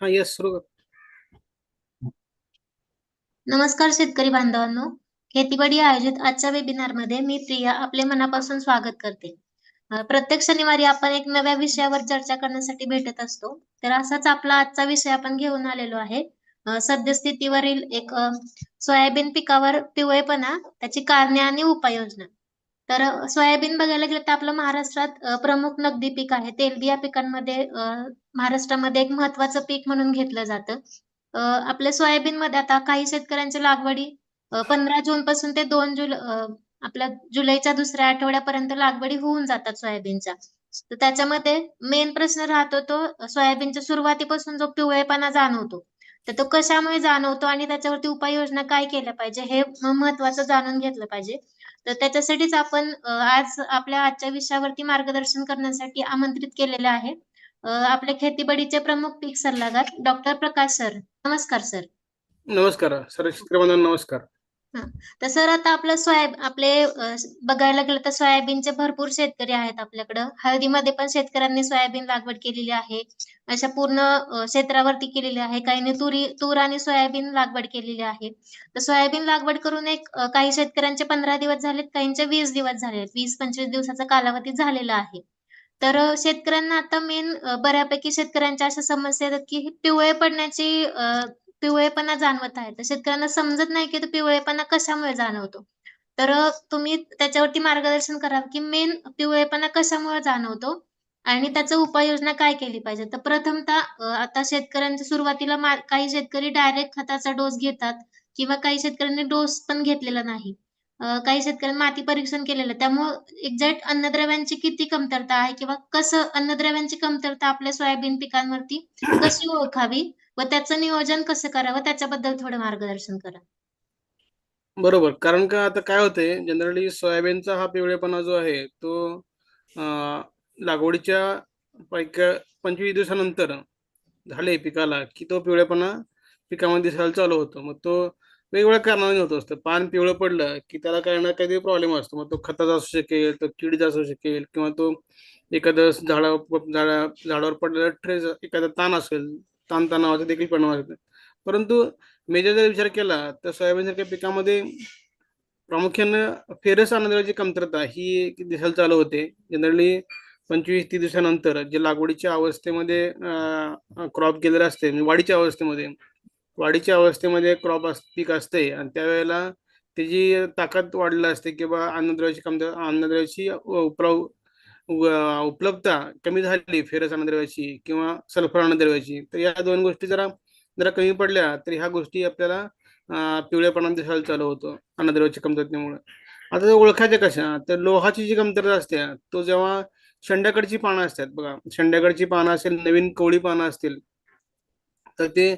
हा यस सुरू कर. नमस्कार शेतकरी बांधवांनो. खेतीबाडी आयोजित आजच्या वेबिनारमध्ये मी प्रिया आपले मनापासून स्वागत करते. प्रत्येक शनिवारी आपण एक नव्या विषयावर चर्चा करण्यासाठी भेटत असतो. तर असाच आपला आजचा विषय आपण घेऊन आलेलो आहे. सद्यस्थितीवरील एक सोयाबीन पिकावर पिवळेपणा त्याची कारणे आणि उपाययोजना. तर सोयाबीन बघायला गेलं तर आपलं महाराष्ट्रात प्रमुख नगदी पीक आहे. तेलबिया पिकांमध्ये महाराष्ट्रामध्ये एक महत्वाचं पीक म्हणून घेतलं जातं. आपल्या सोयाबीन मध्ये आता काही शेतकऱ्यांच्या लागवडी पंधरा जून पासून ते दोन जुलै आपल्या जुलैच्या दुसऱ्या आठवड्यापर्यंत लागवडी होऊन जातात सोयाबीनच्या. तर त्याच्यामध्ये मेन प्रश्न राहतो तो सोयाबीनच्या सुरुवातीपासून जो पिवळेपणा जाणवतो. तर तो कशामुळे जाणवतो आणि त्याच्यावरती उपाययोजना काय केल्या पाहिजे हे महत्वाचं जाणून घेतलं पाहिजे. तर त्याच्यासाठीच आपण आज आपल्या आजच्या विषयावरती मार्गदर्शन करण्यासाठी आमंत्रित केलेले आहे. आपल्या खेतीबडीचे खेतीबाडीचे प्रमुख पीक सल्लागार डॉक्टर प्रकाश सर. नमस्कार सर. नमस्कार सर नमस्कार. तर सर आता आपलं सोयाब आपले बघायला गेलं तर सोयाबीनचे भरपूर शेतकरी आहेत आपल्याकडं. हळदीमध्ये पण शेतकऱ्यांनी सोयाबीन लागवड केलेली आहे. अशा पूर्ण क्षेत्रावरती केलेली आहे. काहींनी तुरी तूर आणि सोयाबीन लागवड केलेली आहे. तर सोयाबीन लागवड करून एक काही शेतकऱ्यांचे पंधरा दिवस झालेत काहींचे वीस दिवस झाले वीस पंचवीस दिवसाचा कालावधी झालेला आहे. तर शेतकऱ्यांना आता मेन बऱ्यापैकी शेतकऱ्यांच्या अशा समस्या येतात की पिवळे पडण्याची पिवळेपणा जाणवत आहे. तर शेतकऱ्यांना समजत नाही की तो पिवळेपणा कशामुळे जाणवतो. तर तुम्ही त्याच्यावरती मार्गदर्शन कराल की मेन पिवळेपणा कशामुळे जाणवतो आणि त्याचं उपाययोजना काय केली पाहिजे? तर प्रथमतः आता शेतकऱ्यांच्या सुरुवातीला काही शेतकरी डायरेक्ट खताचा डोस घेतात किंवा काही शेतकऱ्यांनी डोस पण घेतलेला नाही. काही शेतकऱ्यांनी माती परीक्षण केलेलं त्यामुळे एक्झॅक्ट अन्नद्रव्यांची किती कमतरता आहे किंवा कसं अन्नद्रव्यांची कमतरता आपल्या सोयाबीन पिकांवरती कशी ओळखावी? व त्याचं नियोजन कसं करावं? त्याच्याबद्दल थोडं मार्गदर्शन करा. बरोबर. कारण का आता काय होतंय जनरली सोयाबीनचा हा पिवळेपणा जो आहे तो लागवडीच्या पंचवीस दिवसानंतर झाले पिकाला की तो पिवळेपणा पिकामध्ये दिसायला चालू होतो. मग तो वेगवेगळ्या कारणाने होत असतं. पान पिवळं पडलं की त्याला काही ना काहीतरी प्रॉब्लेम असतो. मग तो खताचा असू शकेल तो किडीचा असू शकेल किंवा तो एखादं झाडा झाडा झाडावर पडलेला ट्रेस एखादा ताण असेल ताण तणावाचा देखील परिणाम असतो परंतु मेजर जर विचार केला तर सोयाबीनसारख्या पिकामध्ये प्रामुख्यानं फेरस अन्नद्रव्याची कमतरता ही दिसायला चालू होते. जनरली पंचवीस तीस दिवसानंतर जे लागवडीच्या अवस्थेमध्ये क्रॉप गेलेलं असते म्हणजे वाढीच्या अवस्थेमध्ये वाढीच्या अवस्थेमध्ये क्रॉप पीक असते आणि त्यावेळेला त्याची ताकद वाढलेली असते किंवा अन्नद्रव्याची कमतर अन्नद्रव्याची उपराव उपलब्धता कमी झाली फेरस अन्नद्रव्याची किंवा सल्फर अन्नद्रव्याची तर या दोन गोष्टी जरा जरा कमी पडल्या तर ह्या गोष्टी आपल्याला पिवळेपणा दिसायला चालू होतो अन्नद्रव्याच्या कमतरतेमुळे. आता ओळखायच्या कशा तर लोहाची जी कमतरता असते तो जेव्हा शंड्याकडची पानं असतात बघा शंड्याकडची पानं असेल नवीन कोवळी पानं असतील तर ते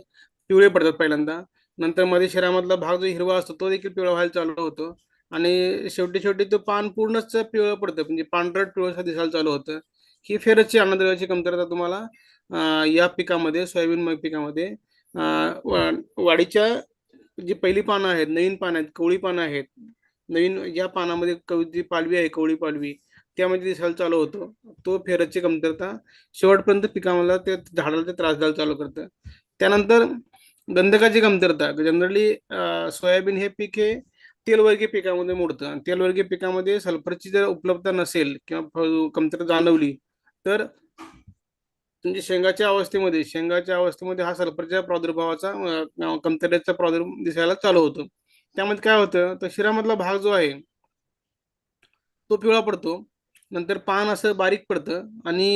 पिवळे पडतात पहिल्यांदा. नंतर मध्ये शरीरामधला भाग जो हिरवा असतो तो देखील पिवळा व्हायला चालू होतो. आणि शेवटी शेवटी तो पान पूर्णच पिवळं पडतं म्हणजे पांढरट पिवळसा दिसायला चालू होतं. ही फेरसची अन्नद्रव्याची कमतरता तुम्हाला या पिकामध्ये सोयाबीन पिकामध्ये वाढीच्या जी पहिली पानं आहेत नवीन पानं आहेत कवळी पानं आहेत नवीन या पानामध्ये जी पालवी आहे कवळी पालवी त्यामध्ये दिसायला चालू होतो. तो फेरसची कमतरता शेवटपर्यंत पिकामधला ते झाडाला ते त्रास द्यायला चालू करतं. त्यानंतर गंधकाची कमतरता जनरली सोयाबीन हे पीक हे तेलवर्गीय पिकामध्ये मोडतं. आणि तेलवर्गीय पिकामध्ये सल्फरची जर उपलब्धता नसेल किंवा कमतरता जाणवली तर म्हणजे शेंगाच्या अवस्थेमध्ये शेंगाच्या अवस्थेमध्ये हा सल्फरच्या प्रादुर्भावाचा कमतरतेचा प्रादुर्भाव दिसायला चालू होतो. त्यामध्ये काय होतं तर शिरामधला भाग जो आहे तो पिवळा पडतो. नंतर पान असं बारीक पडतं. आणि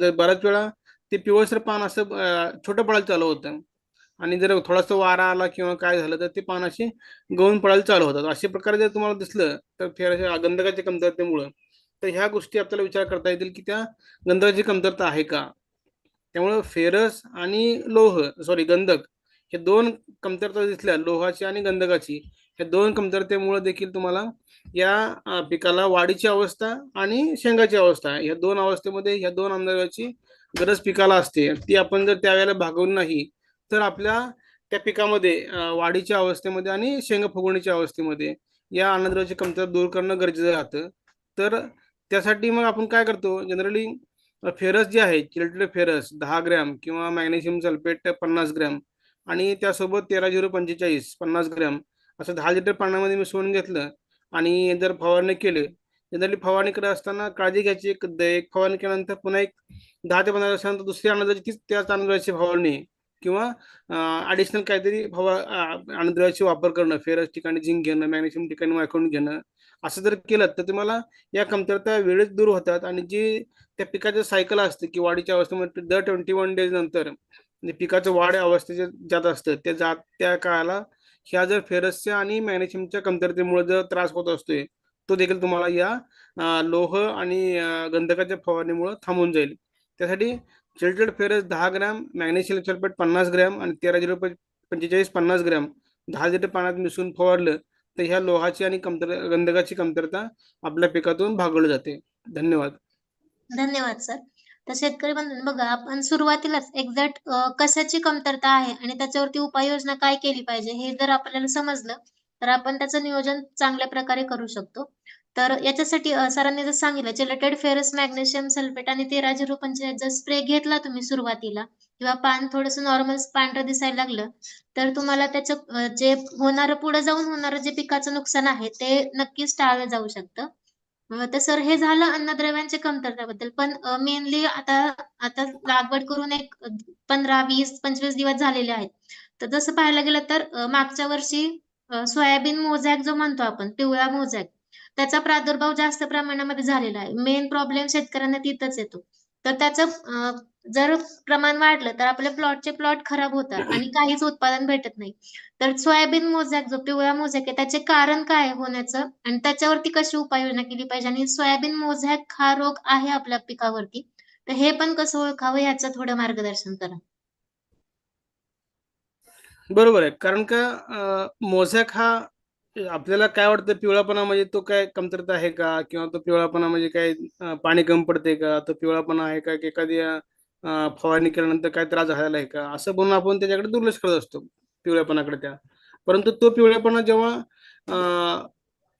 जर बऱ्याच वेळा ते पिवळसर पान असं छोटं पडायला चालू होतं. आणि जर थोडासा वारा आला किंवा काय झालं तर ते पान असे गळून पडायला चालू होतात. अशा प्रकारे जर तुम्हाला दिसलं तर फेर गंधकाच्या कमतरतेमुळं. तर ह्या गोष्टी आपल्याला विचार करता येतील की त्या गंधकाची कमतरता आहे का? त्यामुळं फेरस आणि लोह सॉरी गंधक हे दोन कमतरता दिसल्या लोहाची आणि गंधकाची. हे दोन कमतरतेमुळे देखील तुम्हाला या पिकाला वाढीची अवस्था आणि शेंगाची अवस्था या दोन अवस्थेमध्ये ह्या दोन अन्नद्रव्याची गरज पिकाला असते. ती आपण जर त्यावेळेला भागवून नाही तर आपल्या त्या पिकामध्ये वाढीच्या अवस्थेमध्ये आणि शेंगा फुगवणीच्या अवस्थेमध्ये या अन्नद्रव्याची कमतरता दूर करणं गरजेचं राहतं. तर त्यासाठी मग आपण काय करतो? जनरली फेरस जे आहे चिलटेड फेरस दहा ग्रॅम किंवा मॅग्नेशियम सल्फेट पन्नास ग्रॅम आणि त्यासोबत तेरा झिरो पंचेचाळीस पन्नास ग्रॅम असं दहा लिटर पाण्यामध्ये मिसळून घेतलं आणि जर फवारणी केली जनरली फवारणी करत असताना काळजी घ्यायची एक एक फवारणी केल्यानंतर पुन्हा एक दहा ते पंधरा दिवसानंतर दुसरी अन्नद्रव्याची तीच त्याच अन्नद्रव्याची फवारणी किंवा ॲडिशनल काहीतरी फवा अन्नद्रव्याची वापर करणं फेरस ठिकाणी झिंक घेणं मॅग्नेशियम ठिकाणी वायकून घेणं असं जर केलं तर तुम्हाला या कमतरता वेळेत दूर होतात आणि जी त्या पिकाचं सायकल असते की वाढीच्या अवस्थेमध्ये दर ट्वेंटी वन डेज नंतर म्हणजे पिकाचं वाढ अवस्थेचे जात असतं त्या जात त्या काळाला ह्या जर फेरसच्या आणि मॅग्नेशियमच्या कमतरतेमुळे जर त्रास होत असतोय तो देखील तुम्हाला या लोह आणि गंधकाच्या फवारणीमुळे थांबून जाईल. त्यासाठी चिल्टेड फेरस दहा ग्रॅम मॅग्नेशियम सल्फेट पन्नास ग्रॅम आणि तेरा झिरो पंचेचाळीस पन्नास ग्रॅम. दहा लिटर पाण्यात मिसळून फवारलं तर ह्या लोहाची आणि कमतर गंधकाची कमतरता आपल्या पिकातून भागवली जाते. धन्यवाद. धन्यवाद सर तर शेतकरी बंधन बघा आपण सुरुवातीलाच एक्झॅक्ट कशाची कमतरता आहे आणि त्याच्यावरती उपाययोजना काय केली पाहिजे हे जर आपल्याला समजलं तर आपण त्याचं नियोजन चांगल्या प्रकारे करू शकतो. तर याच्यासाठी सरांनी जर सांगितलं चिलेटेड फेरस मॅग्नेशियम सल्फेट आणि तेरा झिरो पंचेचाळीस जर स्प्रे घेतला तुम्ही सुरुवातीला. किंवा पान थोडस नॉर्मल पांढरं दिसायला लागलं तर तुम्हाला त्याचं जे होणारं पुढे जाऊन होणारं जे पिकाचं नुकसान आहे ते नक्कीच टाळलं जाऊ शकतं. तर सर हे झालं अन्नद्रव्यांच्या कमतरतेबद्दल. पण मेनली आता आता लागवड करून एक पंधरा वीस पंचवीस दिवस झालेले आहेत. तर जसं पाहायला गेलं तर मागच्या वर्षी सोयाबीन मोझॅक जो म्हणतो आपण पिवळा मोझॅक त्याचा प्रादुर्भाव जास्त प्रमाणामध्ये झालेला आहे. मेन प्रॉब्लेम शेतकऱ्यांना तिथंच येतो. तर त्याचं जर प्रमाण वाढलं तर आपल्या प्लॉटचे प्लॉट खराब होतात आणि काहीच उत्पादन भेटत नाही. तर सोयाबीन मोजॅक जो पिवळा मोजॅक आहे त्याचे कारण काय होण्याचं? आणि त्याच्यावरती कशी उपाययोजना केली पाहिजे? आणि सोयाबीन मोझॅक हा रोग आहे आपल्या पिकावरती? तर हे पण कसं ओळखावं याचं थोडं मार्गदर्शन करा. बरोबर आहे. कारण का मोझॅक हा आपल्याला काय वाटतं पिवळापणा म्हणजे तो काय कमतरता आहे का? किंवा तो पिवळापणा म्हणजे काय पाणी कमी पडते का? तो पिवळापणा आहे का की एखादी फवारणी केल्यानंतर काय त्रास झालेला आहे का? असं म्हणून आपण त्याच्याकडे दुर्लक्ष करत असतो पिवळ्यापणाकडे त्या. परंतु तो पिवळेपणा जेव्हा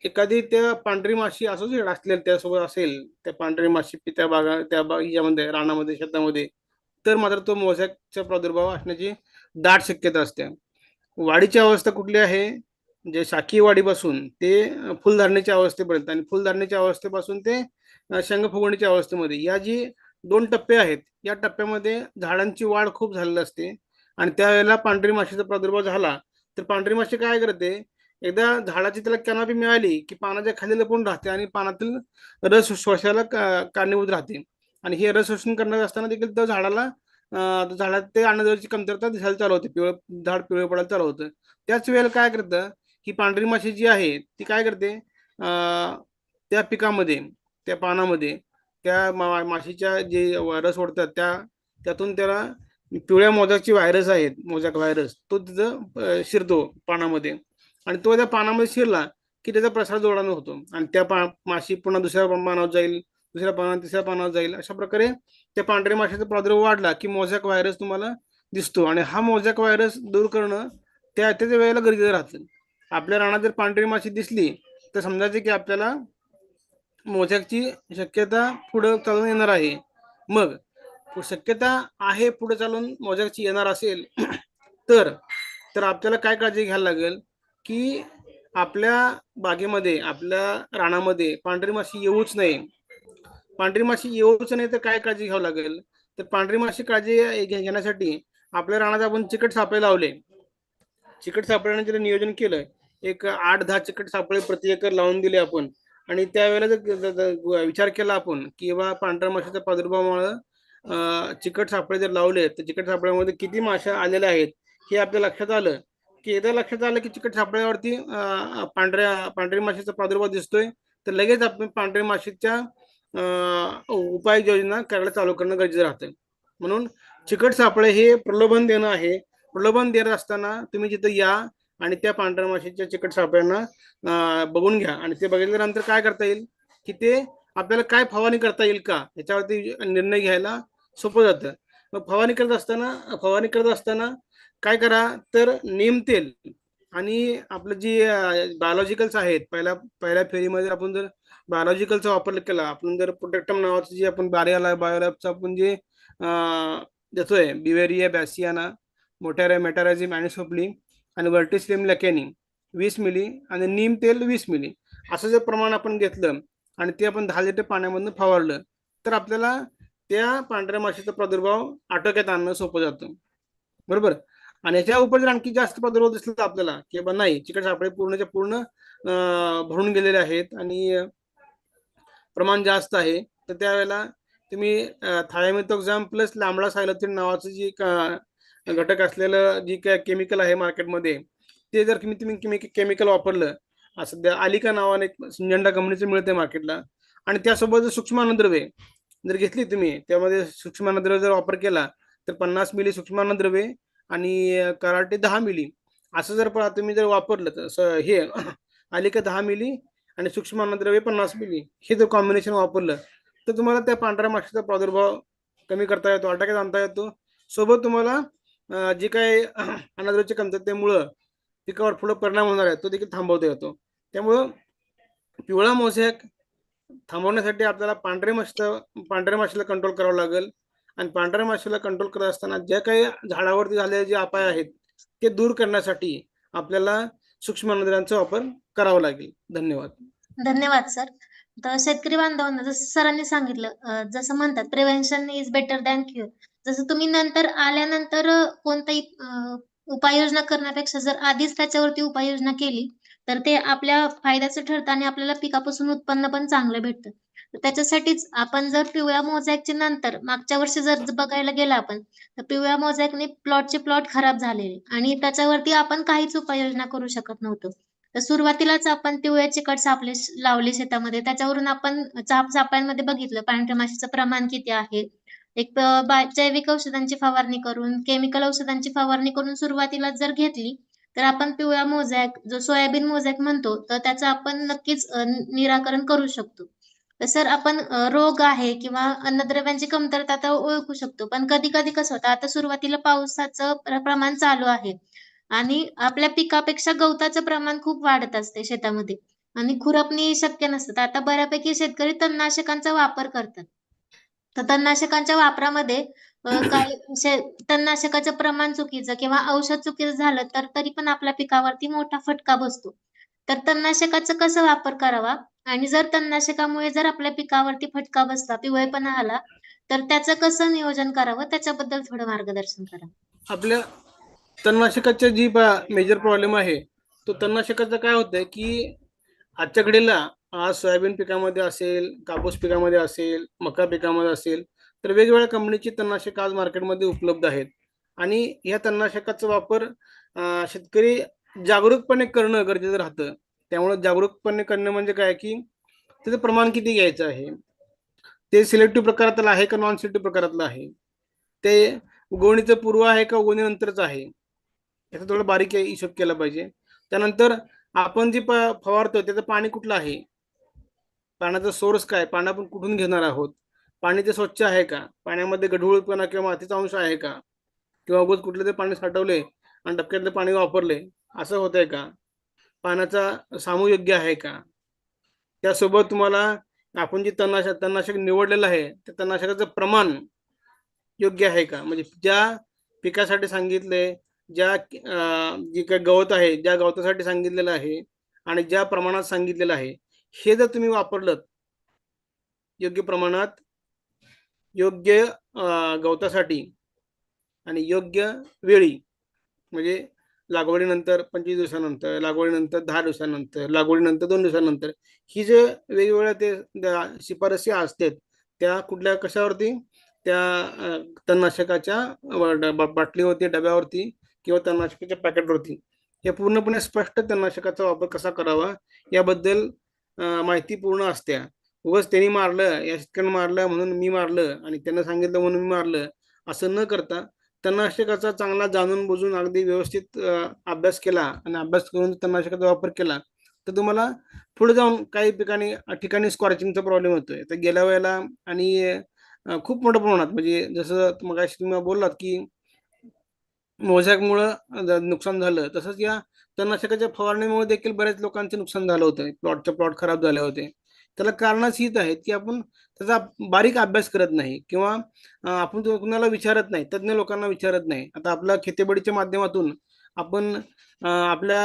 एखादी त्या पांढरी माशी असोसिएट असलेल त्यासोबत असेल त्या पांढरी माशी त्या बागा त्या यामध्ये रानामध्ये शेतामध्ये तर मात्र तो मोझॅकचा प्रादुर्भाव असण्याची दाट शक्यता असते. वाढीची अवस्था कुठली आहे? जे शाकीवाडीपासून ते फुलधारणेच्या अवस्थेपर्यंत आणि फुलधारणेच्या अवस्थेपासून ते शेंग फुगवणीच्या अवस्थेमध्ये या जी दोन टप्पे आहेत या टप्प्यामध्ये झाडांची वाढ खूप झालेली असते. आणि त्यावेळेला पांढरी माशीचा प्रादुर्भाव झाला तर पांढरी माशी काय करते? एकदा झाडाची त्याला कॅनॉपी मिळाली की पानाच्या खाली लपून राहते आणि पानातील रस श्वासाला कारणीभूत राहते. आणि हे रस शोषण करणार असताना देखील त्या झाडाला झाडात ते अन्नद्रव्याची कमतरता दिसायला चालू होते पिवळ झाड पिवळे पडायला चालू होतं. त्याच वेळेला काय करतं? ही पांढरी माशी जी आहे ती काय करते? त्या पिकामध्ये त्या पानामध्ये त्या मा माशीच्या जे रस ओढतात त्या त्यातून त्याला पिवळ्या मोजाची व्हायरस आहेत मोजाक व्हायरस तो तिथं शिरतो पानामध्ये. आणि तो त्या पानामध्ये शिरला की त्याचा प्रसार जोडानं होतो. आणि त्या पा माशी पुन्हा दुसऱ्या पानावर जाईल दुसऱ्या पानावर तिसऱ्या पानावर जाईल. अशा प्रकारे त्या पांढऱ्या माशाचा प्रादुर्भाव वाढला की मोझॅक व्हायरस तुम्हाला दिसतो. आणि हा मोझॅक व्हायरस दूर करणं त्या त्याच्या वेळेला गरजेचं राहतं. आपल्या रानात जर पांढरी माशी दिसली तर समजायचे की आपल्याला मोजॅकची शक्यता पुढं चालून येणार आहे. मग शक्यता आहे पुढे चालून मोजॅकची येणार असेल तर तर आपल्याला काय काळजी घ्यायला लागेल? की आपल्या बागेमध्ये आपल्या रानामध्ये पांढरी माशी येऊच नाही. पांढरी माशी येऊच नाही तर काय काळजी घ्यावं लागेल? तर पांढरी माशी काळजी घेण्यासाठी आपल्या रानात आपण चिकट सापळे लावले. चिकट सापळ्याने जर नियोजन केलं एक आठ दहा चिकट सापळे प्रति एकर लावून दिले आपण. आणि त्यावेळेला जर विचार केला आपण की बा पांढऱ्या माशाच्या प्रादुर्भावामुळे चिकट सापळे जर लावले तर चिकट सापळ्यामध्ये किती माशा आलेल्या आहेत हे आपल्या लक्षात आलं. की एकदा लक्षात आलं की चिकट सापळ्यावरती पांढऱ्या पांढरी माशाचा प्रादुर्भाव दिसतोय तर लगेच आपण पांढऱ्या माशीच्या उपाययोजना करायला चालू करणं गरजेचं राहतं. म्हणून चिकट सापळे हे प्रलोभन देणं आहे. प्रलोभन देत असताना तुम्ही जिथं या आणि त्या पांढऱ्या माशीच्या चिकट सापळ्यांना बघून घ्या. आणि ते बघितल्यानंतर काय करता येईल? की ते आपल्याला काय फवारणी करता येईल का? याच्यावरती निर्णय घ्यायला सोपं जातं. मग फवारणी करत असताना फवारणी करत असताना काय करा? तर नेम तेल आणि आपलं जी बायोलॉजिकल्स आहेत पहिल्या पहिल्या फेरीमध्ये आपण जर बायोलॉजिकलचा वापर केला आपण जर प्रोटेक्टम नावाचं जे आपण बारियाला बायोलॅबचं आपण जे देतोय बिवेरिया बॅसियाना मोटॅरा मेटाराझिम अॅनिसोप्ली आणि वर्टिस्लिम लॅकेनी वीस मिली आणि नीम तेल वीस मिली असं जर प्रमाण आपण घेतलं आणि ते आपण दहा लिटर पाण्यामधून फवारलं तर आपल्याला त्या पांढऱ्या माशीचा प्रादुर्भाव आटोक्यात आणणं सोपं जातं. बरोबर? आणि याच्या उपर जर आणखी जास्त प्रादुर्भाव दिसला तर आपल्याला की बा नाही चिकट सापळे पूर्णच्या पूर्ण भरून गेलेले आहेत आणि प्रमाण जास्त आहे तर त्यावेळेला तुम्ही थायमेथोक्झाम प्लस लांबडा सायलोथिन नावाचं जी घटक असलेलं जी काय केमिकल आहे मार्केटमध्ये ते जर तुम्ही तुम्ही केमिकल वापरलं सध्या आलिका नावाने एक कंपनीचं मिळते मार्केटला आणि त्यासोबत जर सूक्ष्म अन्नद्रव्ये जर घेतली तुम्ही त्यामध्ये सूक्ष्म अन्नद्रव्य जर वापर केला तर पन्नास मिली सूक्ष्म अन्नद्रव्ये आणि कराटे दहा मिली. असं जर तुम्ही जर वापरलं तर हे आलिका दहा मिली आणि सूक्ष्म अन्नद्रव्ये पन्नास मिली हे जर कॉम्बिनेशन वापरलं तर तुम्हाला त्या पांढऱ्या माशाचा प्रादुर्भाव कमी करता येतो आटाक्यात आणता येतो. सोबत तुम्हाला जे काही अन्नद्रव्याच्या कमतरतेमुळं पिकावर पुढे परिणाम होणार आहे तो देखील थांबवता येतो. त्यामुळं पिवळा मोझॅक थांबवण्यासाठी आपल्याला पांढऱ्या माशीचा पांढऱ्या माशीला कंट्रोल करावं लागेल. आणि पांढऱ्या माशीला कंट्रोल करत असताना ज्या काही झाडावरती झालेले जे अपाय आहेत ते दूर करण्यासाठी आपल्याला सूक्ष्म अन्नद्रव्यांचा वापर करावा लागेल. धन्यवाद. धन्यवाद सर. तर शेतकरी बांधवांना जसं सरांनी सांगितलं जसं म्हणतात prevention is better than cure जसं तुम्ही नंतर आल्यानंतर कोणताही उपाययोजना करण्यापेक्षा जर आधीच त्याच्यावरती उपाययोजना केली तर ते आपल्या फायद्याचं ठरतं आणि आपल्याला पिकापासून उत्पन्न पण चांगलं भेटतं. तर त्याच्यासाठीच आपण जर पिवळ्या मोझॅकच्या नंतर मागच्या वर्षी जर बघायला गेलं आपण तर पिवळ्या मोझॅकने प्लॉटचे प्लॉट खराब झालेले आणि त्याच्यावरती आपण काहीच उपाययोजना करू शकत नव्हतो. तर सुरुवातीलाच आपण पिवळ्याचे चिकट सापले लावले शेतामध्ये त्याच्यावरून आपण चाप चाप्यांमध्ये बघितलं पांढऱ्या माशीचं प्रमाण किती आहे एक जैविक औषधांची फवारणी करून केमिकल औषधांची फवारणी करून सुरुवातीला जर घेतली तर आपण पिवळा मोझॅक जो सोयाबीन मोझॅक म्हणतो तर त्याचं आपण नक्कीच निराकरण करू शकतो. तर सर आपण रोग आहे किंवा अन्नद्रव्यांची कमतरता तर ओळखू शकतो पण कधी कधी कसं होतं आता सुरुवातीला पावसाचं प्रमाण चालू आहे आणि आपल्या पिकापेक्षा गवताचं प्रमाण खूप वाढत असते शेतामध्ये आणि खुरपणी शक्य नसतं. तर आता बऱ्यापैकी शेतकरी तणनाशकांचा वापर करतात. तर तणनाशकांच्या वापरामध्ये काही तणनाशकाचं प्रमाण चुकीचं किंवा औषध चुकीचं झालं तर तरी पण आपल्या पिकावरती मोठा फटका बसतो. तर तणनाशकाचा कसा वापर करावा? आणि जर तणनाशकामुळे जर आपल्या पिकावरती फटका बसला पिवळेपणा आला तर त्याचं कसं नियोजन करावं? त्याच्याबद्दल थोडं मार्गदर्शन करा. आपल्या तणनाशकाचा जी मेजर प्रॉब्लेम आहे तो तणनाशकाचं काय होतंय की आजच्या घडीला आज सोयाबीन पिकामध्ये असेल कापूस पिकामध्ये असेल मका पिकामध्ये असेल तर वेगवेगळ्या कंपनीची तणनाशक आज मार्केटमध्ये उपलब्ध आहेत. आणि या तणनाशकाचा वापर शेतकरी जागरूकपणे करणं गरजेचं राहतं. त्यामुळे जागरूकपणे करणं म्हणजे काय की त्याचं प्रमाण किती घ्यायचं आहे? ते सिलेक्टिव्ह प्रकारातलं आहे का नॉन सिलेक्टिव्ह प्रकारातलं आहे? ते उगवणीचं पूर्व आहे का उगवणीनंतरच आहे? याचा थोडं बारीक हिशोब केला पाहिजे. त्यानंतर आपण जे प फवारतो त्याचं पाणी कुठलं आहे? पाण्याचा सोर्स काय? पाणी आपण कुठून घेणार आहोत? पाणी ते स्वच्छ आहे का? पाण्यामध्ये गढूळपणा किंवा मातीचा अंश आहे का? किंवा अगोदर कुठले तरी पाणी साठवले आणि डबक्यातले पाणी वापरले असं होतंय का? पाण्याचा सामू योग्य आहे का? त्यासोबत तुम्हाला आपण जे तणनाशक तणनाशक निवडलेलं आहे त्या तणनाशकाचं प्रमाण योग्य आहे का? म्हणजे ज्या पिकासाठी सांगितले ज्या जे काही गवत आहे ज्या गवतासाठी सांगितलेलं आहे आणि ज्या प्रमाणात सांगितलेलं आहे हे जर तुम्ही वापरलं योग्य प्रमाणात योग्य गवतासाठी आणि योग्य वेळी म्हणजे लागवडीनंतर पंचवीस दिवसानंतर लागवडीनंतर दहा दिवसानंतर लागवडीनंतर दोन दिवसानंतर ही जे वेगवेगळ्या ते शिफारसी असतात त्या कुठल्या कशावरती? त्या तणनाशकाच्या बाटलीवरती डब्यावरती किंवा तणनाशकाच्या पॅकेटवरती. हे पूर्णपणे स्पष्ट तणनाशकाचा वापर कसा करावा? याबद्दल माहिती पूर्ण असते उगाच त्यांनी मारलं या शेतकऱ्यानं मारलं म्हणून मी मारलं आणि त्यांना सांगितलं म्हणून मी मारलं असं न करता तणनाशकाचा चांगला जाणून बुजून अगदी व्यवस्थित अभ्यास केला आणि अभ्यास करून तणनाशकाचा वापर केला. तर तुम्हाला पुढे जाऊन काही पिकाणी ठिकाणी स्कॉर्चिंगचा प्रॉब्लेम होतोय तर गेल्या वेळेला आणि खूप मोठ्या प्रमाणात म्हणजे जसं मग तुम्ही बोललात की मोझॅकमुळं नुकसान झालं. तसंच या तणनाशकाच्या फवारणीमुळे देखील बऱ्याच लोकांचे नुकसान झालं होतं. प्लॉटचे प्लॉट खराब झाले होते. त्याला कारणच हीच आहेत की आपण त्याचा बारीक अभ्यास करत नाही किंवा आपण तो कुणाला विचारत नाही तज्ज्ञ लोकांना विचारत नाही. आता आपल्या खेतेबडीच्या माध्यमातून आपण आपल्या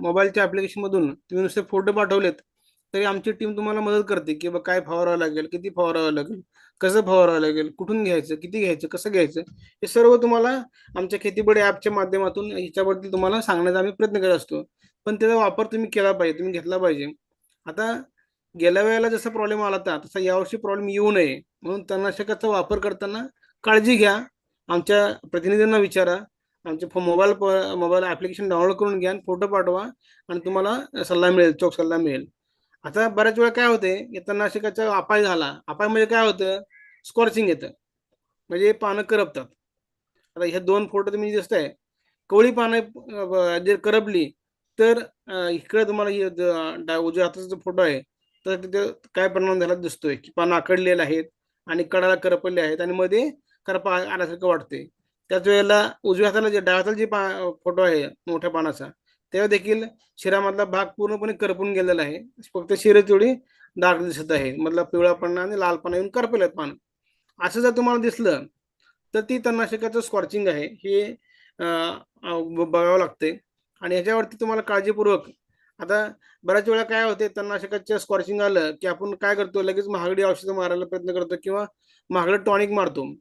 मोबाईलच्या ॲप्लिकेशनमधून तुम्ही नुसते फोटो पाठवलेत तरी आमची टीम तुम्हाला मदत करते की बाबा काय फवारावं लागेल किती फवारावं लागेल. कसं फवारावं लागेल? कुठून घ्यायचं? किती घ्यायचं? कसं घ्यायचं? हे सर्व तुम्हाला आमच्या खेतीबाडी ॲपच्या माध्यमातून याच्यावरती तुम्हाला सांगण्याचा आम्ही प्रयत्न करत असतो. पण त्याचा वापर तुम्ही केला पाहिजे तुम्ही घेतला पाहिजे. आता गेल्या वेळेला जसा प्रॉब्लेम आला होता तसा यावर्षी प्रॉब्लेम येऊ नये. म्हणून तणनाशकाचा वापर करताना काळजी घ्या. आमच्या प्रतिनिधींना विचारा. आमचे मोबाईल मोबाईल ॲप्लिकेशन डाउनलोड करून घ्या फोटो पाठवा आणि तुम्हाला सल्ला मिळेल चोख सल्ला मिळेल. आता बऱ्याच वेळा काय होते या तणनाशकाचा अपाय झाला. अपाय म्हणजे काय होतं? स्कॉर्चिंग येतं. म्हणजे पानं करपतात. आता ह्या दोन फोटो तुम्ही दिसत आहे कवळी पानं जर करपली तर इकडे तुम्हाला हे उजव्या हाताचा जो फोटो आहे. तर तिथे काय परिणाम झाला दिसतोय? की पानं आकडलेले आहेत आणि कडाला करपले आहेत आणि मध्ये करपा आल्यासारखं वाटते त्याच वेळेला उजव्या हाताला जे डाव्या हाताला जे पा फोटो आहे मोठ्या पानाचा तेव्हा देखील शिरामधला भाग पूर्णपणे करपून गेलेला आहे. फक्त शिर तेवढी डार्क दिसत आहे. मधला पिवळापणा आणि लालपणा येऊन करपेल पान असं जर तुम्हाला दिसलं तर ती तणनाशकाचं स्कॉर्चिंग आहे. हे ब- बघावं लागते आणि ह्याच्यावरती तुम्हाला काळजीपूर्वक आता बऱ्याच वेळा काय होते तणनाशकाच्या स्कॉर्चिंग आलं की आपण काय करतो लगेच महागडी औषधं मारायला प्रयत्न करतो किंवा महागडं टॉनिक मारतो.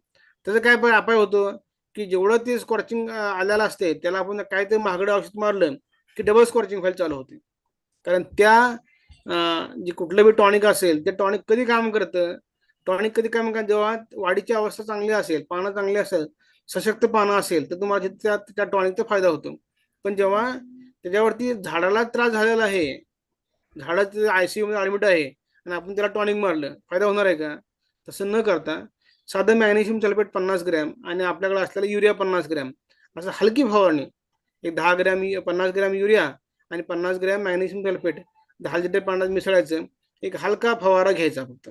त्याचा काय अपाय होतो? की जेवढं ते स्कॉर्चिंग आलेलं असते त्याला आपण काहीतरी महागडं औषध मारलं की डबल स्कॉर्चिंग फाईल चालू होते. कारण त्या जे कुठलं बी टॉनिक असेल ते टॉनिक कधी काम करतं? टॉनिक कधी काम करतं? जेव्हा वाढीची अवस्था चांगली असेल पानं चांगली असेल सशक्त पानं असेल तर तुम्हाला त्या त्या टॉनिकचा फायदा होतो. पण जेव्हा त्याच्यावरती झाडाला त्रास झालेला आहे झाडाचं आयसीयू मध्ये ऍडमिट आहे आणि आपण त्याला टॉनिक मारलं फायदा होणार आहे का? तसं न करता साधं मॅग्नेशियम सल्फेट पन्नास ग्रॅम आणि आपल्याकडे असलेला युरिया पन्नास ग्रॅम असं हलकी फवारणी एक दहा ग्रॅम पन्नास ग्रॅम युरिया आणि पन्नास ग्रॅम मॅग्नेशियम सल्फेट दहा लिटर पाण्यात मिसळायचं. एक हलका फवारा घ्यायचा फक्त.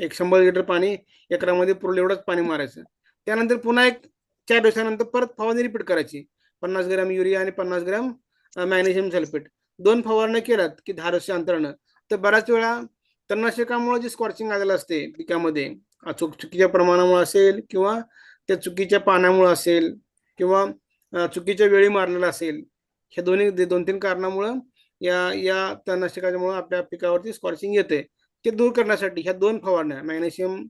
एक शंभर लिटर पाणी एकरामध्ये पुरलं एवढंच पाणी मारायचं. त्यानंतर पुन्हा एक चार दिवसानंतर परत फवारणी रिपीट करायची. पन्नास ग्रॅम युरिया आणि पन्नास ग्रॅम मॅग्नेशियम सल्फेट. दोन फवारण्या केल्यात की दहा वर्ष अंतरानं. तर बऱ्याच वेळा तणनाशकामुळे जे स्कॉर्चिंग आलेलं असते पिकामध्ये चुक चुकीच्या प्रमाणामुळे असेल किंवा त्या चुकीच्या पाण्यामुळे असेल किंवा चुकीच्या वेळी मारलेला असेल ह्या दोन्ही दोन तीन कारणामुळं या या तणनाशकामुळे आपल्या पिकावरती स्कॉर्चिंग येते ते दूर करण्यासाठी ह्या दोन फवारण्या मॅग्नेशियम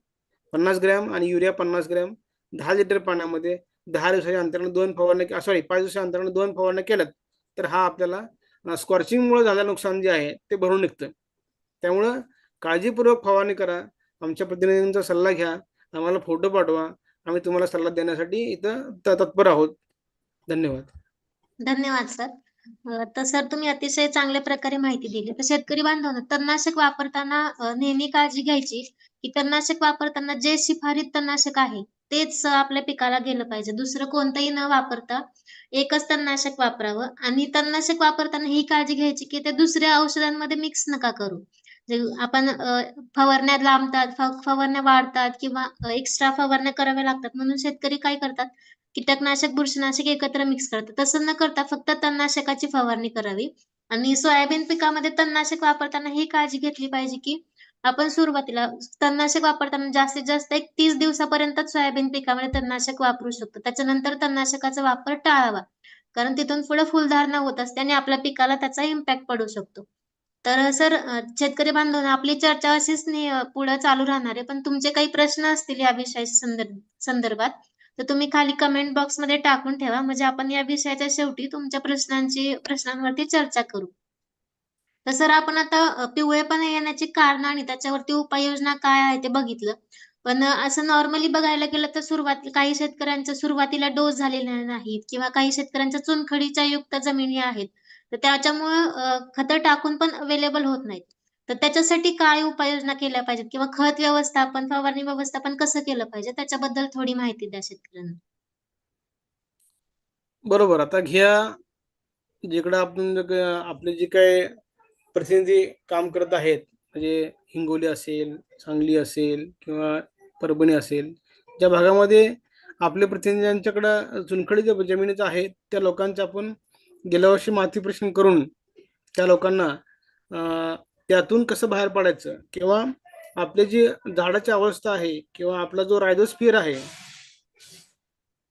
पन्नास ग्रॅम आणि युरिया पन्नास ग्रॅम दहा लिटर पाण्यामध्ये दहा दिवसाच्या अंतरानं दोन फवारण्या सॉरी पाच दिवसाच्या अंतरानं दोन फवारण्या केल्यात तर हा आपल्याला स्कॉर्चिंगमुळे झालेलं नुकसान जे आहे ते भरून निघतं. त्यामुळं काळजीपूर्वक फवारणी करा. आमच्या प्रतिनिधींचा सल्ला घ्या. आम्हाला फोटो पाठवा. आम्ही तुम्हाला सल्ला देण्यासाठी इथं त- तत्पर आहोत. धन्यवाद. धन्यवाद सर. तर सर तुम्ही अतिशय चांगल्या प्रकारे माहिती दिली. तर शेतकरी बांधवांना तणनाशक वापरताना नेहमी काळजी घ्यायची की तणनाशक वापरताना जे शिफारित तणनाशक आहे तेच आपल्या पिकाला गेलं पाहिजे. दुसरं कोणतंही न वापरता एकच तणनाशक वापरावं आणि तणनाशक वापरताना ही काळजी घ्यायची की ते दुसऱ्या औषधांमध्ये मिक्स नका करू. जे आपण फवारण्या लांबतात फवारण्या वाढतात किंवा एक्स्ट्रा फवारण्या कराव्या लागतात. म्हणून शेतकरी काय करतात कीटकनाशक बुरशीनाशक एकत्र मिक्स करतात. तसं न करता फक्त तणनाशकाची फवारणी करावी. आणि सोयाबीन पिकामध्ये तणनाशक वापरताना ही काळजी घेतली पाहिजे की आपण सुरुवातीला तणनाशक वापरताना जास्तीत जास्त एक तीस दिवसापर्यंतच सोयाबीन पिकामध्ये तणनाशक वापरू शकतो. त्याच्यानंतर तणनाशकाचा वापर टाळावा. कारण तिथून पुढे फुलधारणा होत असते आणि आपल्या पिकाला त्याचा इम्पॅक्ट पडू शकतो. तर सर शेतकरी बांधवांनो आपली चर्चा अशीच पुढे चालू राहणार आहे. पण तुमचे काही प्रश्न असतील या विषयाच्या संदर्भात तर तुम्ही खाली कमेंट बॉक्समध्ये टाकून ठेवा. म्हणजे आपण या विषयाच्या शेवटी तुमच्या प्रश्नांची प्रश्नांवरती चर्चा करू. तर सर आपण आता पिवळे पिवळेपणा येण्याची कारण आणि त्याच्यावरती उपाययोजना काय आहे ते बघितलं. पण असं नॉर्मली बघायला गेलं तर सुरुवात काही शेतकऱ्यांचा सुरुवातीला डोस झालेला नाहीत किंवा काही शेतकऱ्यांच्या चुनखडीच्या युक्त जमिनी आहेत. तर त्याच्यामुळं खतं टाकून पण अवेलेबल होत नाहीत. तर त्याच्यासाठी काय उपाययोजना केल्या पाहिजेत? किंवा खत व्यवस्थापन फवारणी व्यवस्थापन कसं केलं पाहिजे? त्याच्याबद्दल थोडी माहिती द्या शेतकऱ्यांना. बरोबर. आता घ्या जिकडे आपण आपले जे काय प्रतिनिधी काम करत आहेत म्हणजे हिंगोली असेल सांगली असेल किंवा परभणी असेल ज्या भागामध्ये आपले प्रतिनिधींच्याकडं चुनखडी जमिनीचं आहे त्या लोकांचं आपण गेल्या वर्षी माती प्रश्न करून त्या लोकांना त्यातून कसं बाहेर पडायचं? किंवा आपली जी झाडाची अवस्था आहे किंवा आपला जो रायझोस्फिअर आहे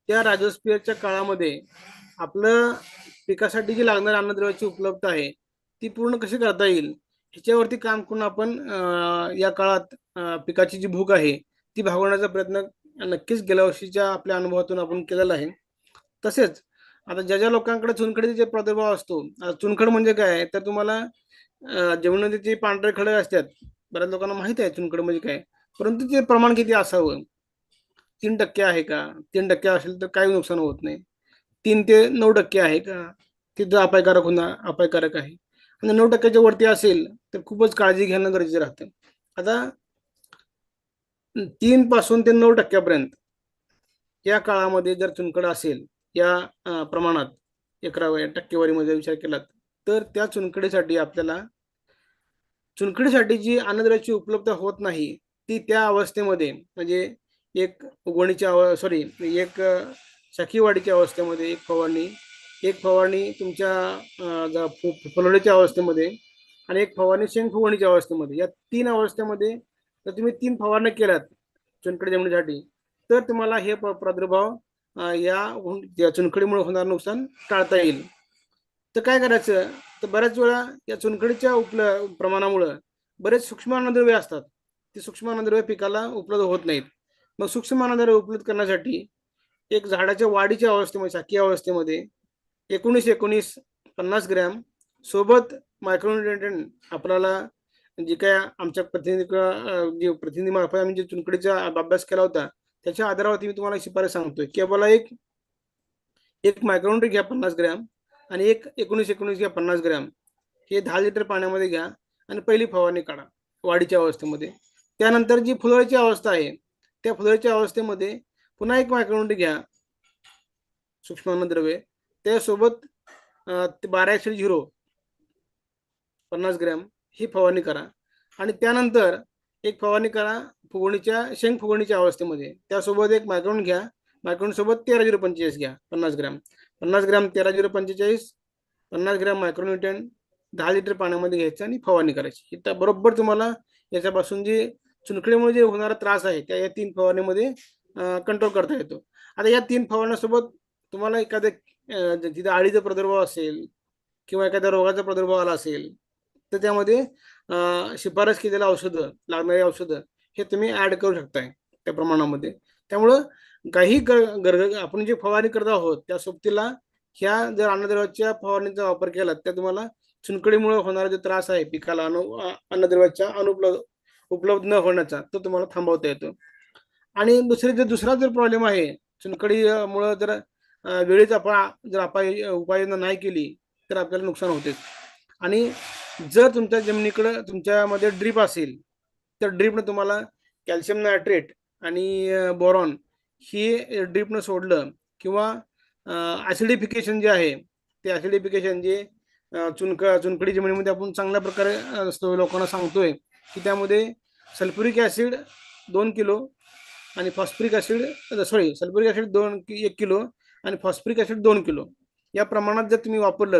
त्या रायझोस्फिअरच्या काळामध्ये आपलं पिकासाठी जी लागणारी अन्नद्रव्याची उपलब्धता आहे ती पूर्ण कशी करता येईल? ह्याच्यावरती काम करून आपण या काळात पिकाची जी भूक आहे ती भागवण्याचा प्रयत्न नक्कीच गेल्या वर्षीच्या आपल्या अनुभवातून आपण केलेला आहे. तसेच आता ज्या ज्या लोकांकडे चुनखडीचा जे प्रादुर्भाव असतो चुनखड म्हणजे काय? तर तुम्हाला जेवणामध्ये ते पांढरे खडे असतात. बऱ्याच लोकांना माहीत आहे चुनखड म्हणजे काय. परंतु ते प्रमाण किती असावं? तीन टक्के आहे का? तीन टक्के असेल तर काही नुकसान होत नाही. तीन ते नऊ टक्के आहे का? तिथं अपायकारक होणं अपायकारक आहे. आणि नऊ टक्क्याच्या वरती असेल तर खूपच काळजी घेणं गरजेचं राहतं. आता तीन पासून ते नऊ टक्क्यापर्यंत या काळामध्ये जर चुनखड असेल या प्रमाणात एकराव्या टक्केवारीमध्ये विचार केला तर त्या चुनखडीसाठी आपल्याला चुनखडीसाठी जी अन्नद्रव्याची उपलब्धता होत नाही ती त्या अवस्थेमध्ये म्हणजे एक उगवणीच्या अव सॉरी एक अं, अवस्थेमध्ये एक फवारणी एक फवारणी तुमच्या अं, फुलवडीच्या अवस्थेमध्ये आणि एक फवारणी शेंग फुगवणीच्या अवस्थेमध्ये. या तीन अवस्थेमध्ये जर तुम्ही तीन फवारण्या केल्यात चुनखडी जमिनीसाठी तर तुम्हाला हे प्रादुर्भाव या चुनखडीमुळे होणार नुकसान टाळता येईल. तर काय करायचं? तर बऱ्याच वेळा या चुनखडीच्या उपल प्रमाणामुळं बरेच सूक्ष्म अन्नद्रव्य असतात. ते सूक्ष्म अन्नद्रव्य पिकाला उपलब्ध होत नाहीत. मग सूक्ष्म अन्नद्रव्य उपलब्ध करण्यासाठी एक झाडाच्या वाढीच्या अवस्थेमध्ये शाकीय अवस्थेमध्ये एकोणीस एकोणीस पन्नास ग्रॅम सोबत मायक्रोन्युट्रिएंट आपल्याला जे काय आमच्या प्रतिनिधी जे प्रतिनिधी मार्फत आम्ही जे चुनखडीचा अभ्यास केला होता त्याच्या आधारावरती मी तुम्हाला शिफारस सांगतोय. की आपल्याला एक एक मायक्रोन्युट्रिक घ्या पन्नास ग्रॅम. आणि एक एकोणीस एकोणीस घ्या पन्नास ग्रॅम. हे दहा लिटर पाण्यामध्ये घ्या आणि पहिली फवारणी काढा वाढीच्या अवस्थेमध्ये. त्यानंतर जी फुलवायची अवस्था आहे त्या फुलवायच्या अवस्थेमध्ये पुन्हा एक मायक्रोन्युट्रिक घ्या. सूक्ष्म अन्नद्रव्ये त्यासोबत बारा एकशे झिरो पन्नास ग्रॅम ही फवारणी करा. आणि त्यानंतर एक फवारणी करा फुगवणीच्या शेंग फुगवणीच्या अवस्थेमध्ये. त्यासोबत एक मायक्रोन घ्या. मायक्रोन सोबत तेरा झिरो पंचेचाळीस घ्या पन्नास ग्रॅम. पन्नास ग्रॅम तेरा झिरो पंचेचाळीस पन्नास ग्रॅम मायक्रोन्युट्रन दहा लिटर पाण्यामध्ये घ्यायचं आणि फवारणी करायची. इथं बरोबर तुम्हाला याच्यापासून जे चुनखडीमुळे जे होणारा त्रास आहे त्या या तीन फवारणीमध्ये कंट्रोल करता येतो. आता या तीन फवारण्यासोबत तुम्हाला एखाद्या जिथे आळीचा प्रादुर्भाव असेल किंवा एखाद्या रोगाचा प्रादुर्भाव आला असेल तर त्यामध्ये शिफारस केलेलं औषधं लागणारी औषधं हे तुम्ही ऍड करू शकताय त्या प्रमाणामध्ये. त्यामुळं काही गर आपण जे फवारणी करत आहोत त्या सोबतीला ह्या जर अन्नद्रव्याच्या फवारणीचा वापर केला तर तुम्हाला चुनकडीमुळे होणारा जो त्रास आहे पिकाला अनु अ- अन्नद्रव्याच्या अनुपलब्ध उपलब्ध न होण्याचा तो तुम्हाला थांबवता येतो. आणि दुसरे जे दुसरा जर प्रॉब्लेम आहे चुनखडीमुळं जर वेळीच वेळेत आपण जर आपण उपाययोजना नाही केली तर आपल्याला नुकसान होतेच आणि जर तुमच्या जमिनीकडं तुमच्यामध्ये ड्रीप असेल तर ड्रीपनं तुम्हाला कॅल्शियम नायट्रेट आणि बोरॉन हे ड्रीपनं सोडलं किंवा ॲसिडिफिकेशन जे आहे ते ॲसिडिफिकेशन जे चुनक चुनकडी जमिनीमध्ये आपण चांगल्या प्रकारे लोकांना सांगतोय की त्यामध्ये सल्फ्युरिक ॲसिड दोन किलो आणि phosphoric acid sorry sulphuric acid दोन एक किलो आणि फॉस्फरिक ॲसिड दोन किलो. या प्रमाणात जर तुम्ही वापरलं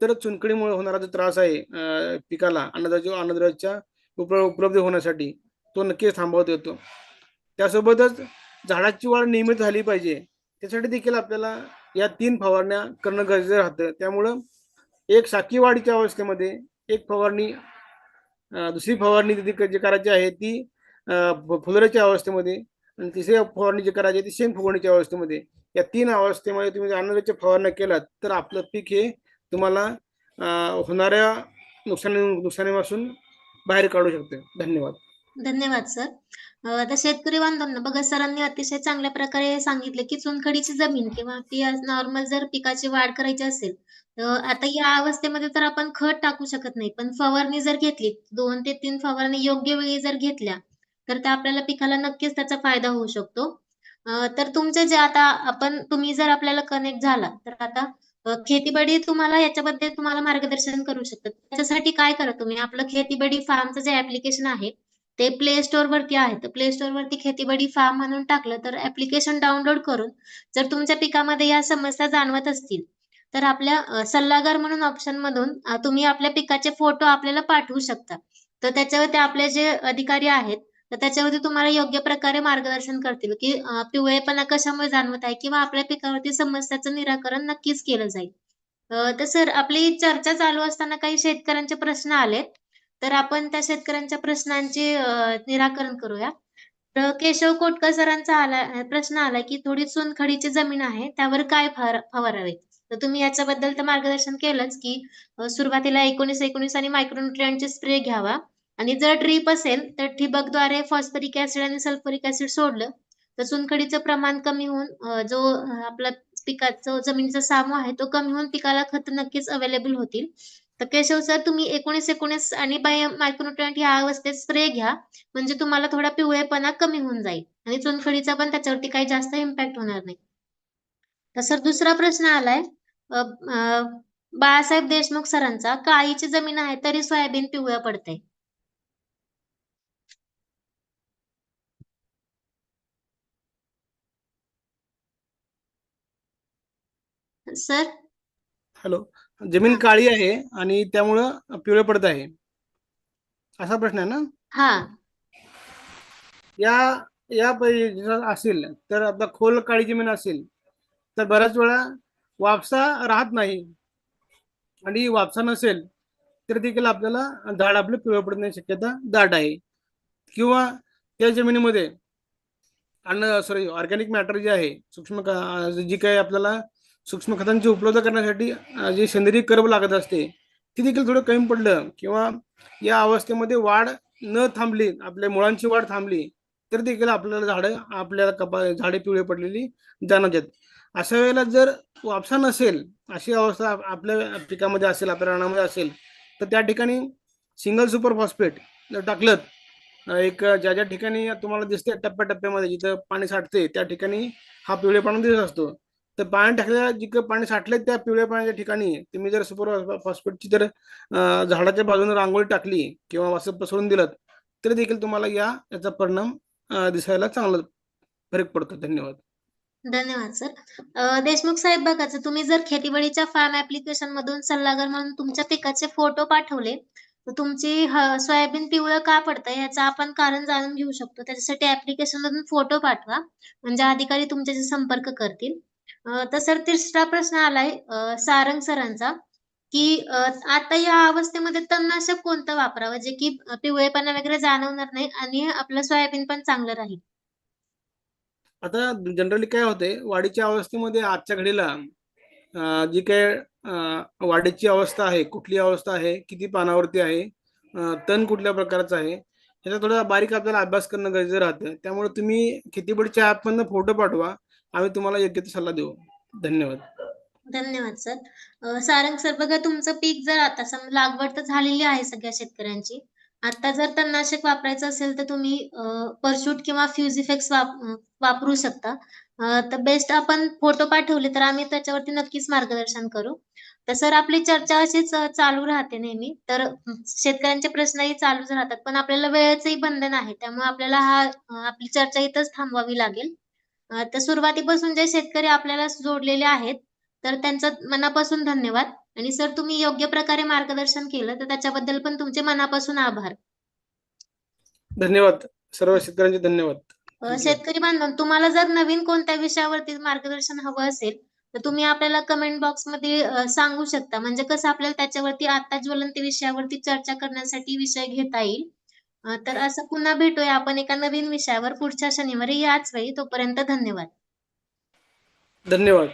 तर चुनखडीमुळे होणारा जो त्रास आहे पिकाला अन्नद्रव्याच्या अन्नद्रव्याच्या उप उपलब्ध होण्यासाठी तो नक्कीच थांबवता येतो. त्यासोबतच झाडाची वाढ नियमित झाली पाहिजे. त्यासाठी देखील आपल्याला या तीन फवारण्या करणं गरजेचं राहतं. त्यामुळं एक साखी वाढीच्या अवस्थेमध्ये एक फवारणी दुसरी फवारणी तिथे जी करायची आहे ती अं, अवस्थेमध्ये आणि तिसरी फवारणी जी करायची आहे ती शेंग फुगवणीच्या अवस्थेमध्ये. या तीन अवस्थेमध्ये तुम्ही जर फवारण्या केलात तर आपलं पीक हे तुम्हाला होणाऱ्या नुकसानी नुकसानीपासून बाहेर काढू शकते. धन्यवाद. धन्यवाद सर आता शेतकरी बांधवांना बघा सरांनी अतिशय चांगल्या प्रकारे सांगितले की चुनखडीची जमीन किंवा ती नॉर्मल जर पिकाची वाढ करायची असेल तर आता या अवस्थेमध्ये तर आपण खत टाकू शकत नाही. पण फवारणी जर घेतली दोन ते तीन फवारणी योग्य वेळी जर घेतल्या तर त्या आपल्याला पिकाला नक्कीच त्याचा फायदा होऊ शकतो. तर तुमचे जे आता आपण तुम्ही जर आपल्याला कनेक्ट झाला तर आता खेतीबडी तुम्हाला याच्याबद्दल तुम्हाला मार्गदर्शन करू शकतात. त्याच्यासाठी काय करा तुम्ही? आपलं खेतीबडी फार्मचं जे ऍप्लिकेशन आहे ते प्ले स्टोर वरती आहे तर प्ले स्टोर वरती खेतीबाडी फार्म म्हणून टाकलं तर ऍप्लिकेशन डाउनलोड करून जर तुमच्या पिकामध्ये या समस्या जाणवत असतील तर आपल्या सल्लागार म्हणून ऑप्शन मधून तुम्ही आपल्या पिकाचे फोटो आपल्याला पाठवू शकता. तर त्याच्यावरती आपले जे अधिकारी आहेत तर त्याच्यावरती तुम्हाला योग्य प्रकारे मार्गदर्शन करतील की पिवळेपणा कशामुळे जाणवत आहे किंवा आपल्या पिकावरती समस्याचं निराकरण नक्कीच केलं जाईल. तर सर आपली चर्चा चालू असताना काही शेतकऱ्यांचे प्रश्न आलेत. तर आपण त्या शेतकऱ्यांच्या प्रश्नांचे निराकरण करूया. तर केशव कोटकर सरांचा आला प्रश्न आला की थोडी चुनखडीची जमीन आहे त्यावर काय फवार- फवारावे? तर तुम्ही याच्याबद्दल तर मार्गदर्शन केलंच की सुरुवातीला एकोणीस एकोणीस आणि मायक्रोन्युट्रियनचे स्प्रे घ्यावा. आणि जर ड्रीप असेल तर ठिबकद्वारे फॉस्फरिक ऍसिड आणि सल्फरिक ऍसिड सोडलं तर चुनखडीचं प्रमाण कमी होऊन जो आपला पिकाचा जमिनीचा सामू आहे तो कमी होऊन पिकाला खत नक्कीच अवेलेबल होतील. तर केशव सर तुम्ही एकोणीस एकोणीस आणि बाय मायक्रोन्युट्रियंट या अवस्थेत स्प्रे घ्या. म्हणजे तुम्हाला थोडा पिवळेपणा कमी होऊन जाईल आणि चुनखडीचा पण त्याच्यावरती काही जास्त इम्पॅक्ट होणार नाही. तर सर दुसरा प्रश्न आलाय. बाळासाहेब देशमुख सरांचा काळीची जमीन आहे तरी सोयाबीन पिवळं पडते सर हॅलो जमीन काळी आहे आणि त्यामुळं पिवळे पडत आहे. असा प्रश्न आहे ना? हा. या या असेल तर आता खोल काळी जमीन असेल तर बऱ्याच वेळा वापसा राहत नाही. आणि वापसा नसेल तर देखील आपल्याला झाड आपलं पिवळं पडण्याची शक्यता दाट आहे. किंवा त्या जमिनीमध्ये अन्न सॉरी ऑर्गॅनिक मॅटर जे आहे सूक्ष्म जी काही आपल्याला सूक्ष्म खतांची उपलब्ध करण्यासाठी जे सेंद्रिय कर्ब लागत असते ती देखील थोडं कमी पडलं. किंवा या अवस्थेमध्ये वाढ न थांबली आपल्या मुळांची वाढ थांबली तर देखील आपल्याला झाडं आपल्याला कपा झाडे पिवळे पडलेली जाणवतात अशा वेळेला जर वापसा नसेल अशी अवस्था आपल्या पिकामध्ये असेल आपल्या रानामध्ये असेल तर त्या ठिकाणी सिंगल सुपर फॉस्फेट जर टाकलं एक ज्या ज्या ठिकाणी तुम्हाला दिसते टप्प्याटप्प्यामध्ये जिथं पाणी साठते त्या ठिकाणी हा पिवळेपणा दिसत असतो. तर पाणी टाकलेल्या जिकडे पाणी साठले त्या पिवळ्या पाण्याच्या ठिकाणी तुम्ही जर सुपर फॉस्फेटची जर झाडाच्या बाजूने रांगोळी टाकली किंवा वास पसरून दिलं तरी देखील तुम्हाला या याचा परिणाम दिसायला चांगला फरक पडतो. धन्यवाद. धन्यवाद सर देशमुख साहेब बघाच तुम्ही जर खेतीबाडीच्या फार्म ऍप्लिकेशन मधून सल्लागार म्हणून तुमच्या पिकाचे फोटो पाठवले तर तुमची सोयाबीन पिवळं का पडतंय याचं आपण कारण जाणून घेऊ शकतो. त्याच्यासाठी ऍप्लिकेशन मधून फोटो पाठवा. म्हणजे अधिकारी तुमच्याशी संपर्क करतील. तर सर तिसरा प्रश्न आलाय सारंग सरांचा की आता या अवस्थेमध्ये तणनाशक कोणतं वापरावं? जे की पिवळेपणा वगैरे जाणवणार नाही आणि आपलं सोयाबीन पण चांगलं राहील. आता जनरली काय होते वाढीच्या अवस्थेमध्ये आजच्या घडीला जी काय वाढीची अवस्था आहे कुठली अवस्था आहे किती पानावरती आहे तण कुठल्या प्रकारचं आहे याचा थोडा बारीक आपल्याला अभ्यास करणं गरजेचं राहतं. त्यामुळे तुम्ही खेतीबडीच्या ॲपमधनं फोटो पाठवा आम्ही तुम्हाला योग्य तो सल्ला देऊ. धन्यवाद. धन्यवाद सर सारंग सर बघा तुमचं पीक जर आता सम लागवड तर झालेली आहे सगळ्या शेतकऱ्यांची. आता जर तणनाशक वापरायचं असेल तर तुम्ही परशूट किंवा फ्यूज वाप वापरू शकता. तर बेस्ट आपण फोटो पाठवले तर आम्ही त्याच्यावरती नक्कीच मार्गदर्शन करू. तर सर आपली चर्चा अशीच चालू राहते नेहमी. तर शेतकऱ्यांचे प्रश्नही चालूच राहतात. पण आपल्याला वेळेचंही बंधन आहे. त्यामुळे आपल्याला हा आपली चर्चा इथंच थांबवावी लागेल. तर सुरुवातीपासून जे शेतकरी आपल्याला जोडलेले आहेत तर त्यांचं मनापासून धन्यवाद. आणि सर तुम्ही योग्य प्रकारे मार्गदर्शन केलं तर त्याच्याबद्दल पण तुमचे मनापासून आभार. धन्यवाद. सर्व शेतकऱ्यांचे धन्यवाद. शेतकरी बांधव तुम्हाला जर नवीन कोणत्या विषयावरती मार्गदर्शन हवं असेल तर तुम्ही आपल्याला कमेंट बॉक्समध्ये सांगू शकता. म्हणजे कसं आपल्याला त्याच्यावरती आता ज्वलंत विषयावरती चर्चा करण्यासाठी विषय घेता येईल. तर असं पुन्हा भेटूया. आपण एका नवीन विषयावर पुढच्या शनिवारी याच वेळी. तोपर्यंत धन्यवाद. धन्यवाद.